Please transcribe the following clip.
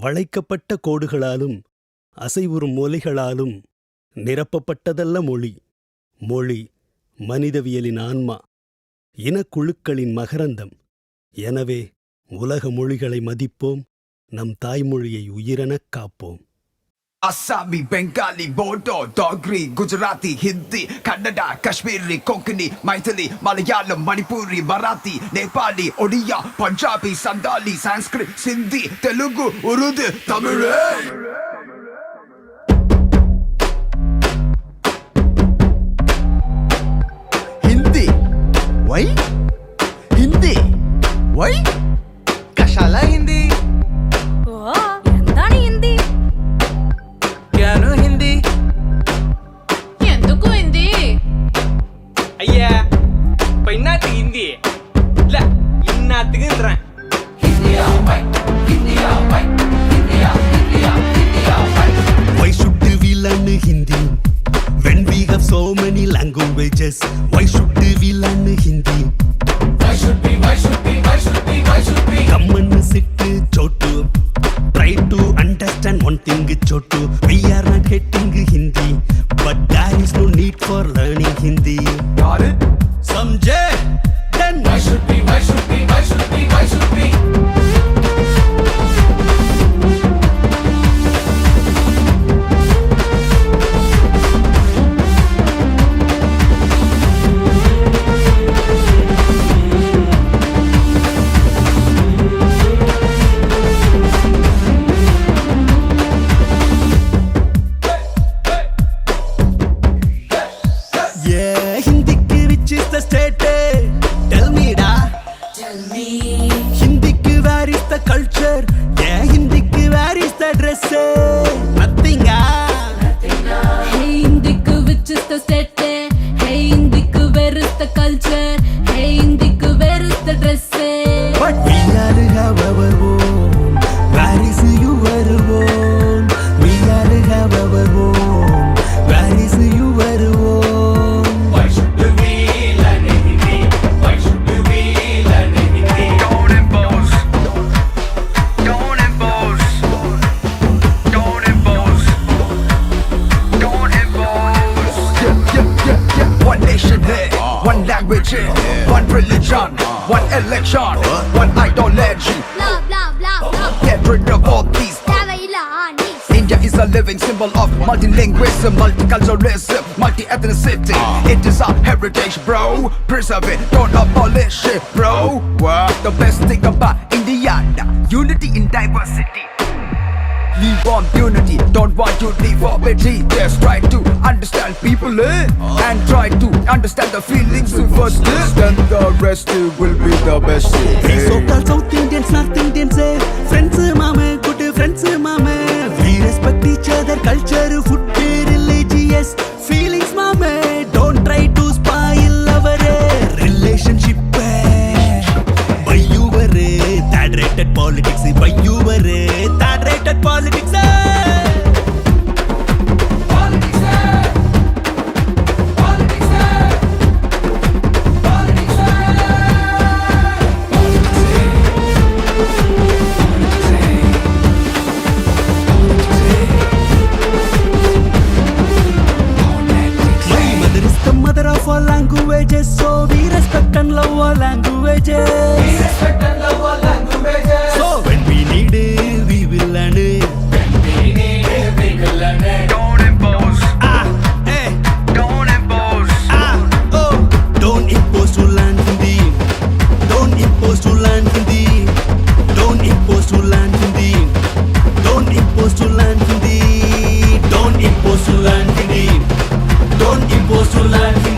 வளைக்கப்பட்ட கோடுகளாலும் அசைவுறும் மொழிகளாலும் நிரப்பப்பட்டதல்ல மொழி. மொழி மனிதவியலின் ஆன்மா இனக்குழுக்களின் மகரந்தம். எனவே உலக மொழிகளை மதிப்போம் நம் தாய்மொழியை உயிரெனக் காப்போம். அசாமி பெங்காலி போடோ டோக்ரி குஜராத்தி ஹிந்தி கன்னடா காஷ்மீரி கொங்கனி மைதிலி மலையாளம் மணிப்பூரி மராத்தி நேபாளி ஒடியா பஞ்சாபி சந்தாலி சான்ஸ்கிரிட் சிந்தி தெலுங்கு உருது தமிழ் ஹிந்தி ஒய் ஹிந்தி ஒய் கஷாலை languages, why should we learn Hindi? Why should we, why should we, why should we, why should we? Come and sit, Chotu. Try to understand one thing, Chotu. We are not hating Hindi, but there is no need for learning Hindi. Got it? Samjhe? one religion, one election, one ideology. Get rid of all these. India is a living symbol of multilingualism, multiculturalism, multi-ethnicity. Ah. It is our heritage, bro. Preserve it, don't abolish it, bro. The best thing about Indiana, unity in diversity. Live want unity, don't want to live for pity. Just try to understand people, eh? And try to understand the feelings first. eh? Then the rest eh, will be the best. We eh? so-called South Indians, North Indians, eh? friends, mama, good friends, mama. We respect each other, culture, food, positive impose to land in Don't impose to land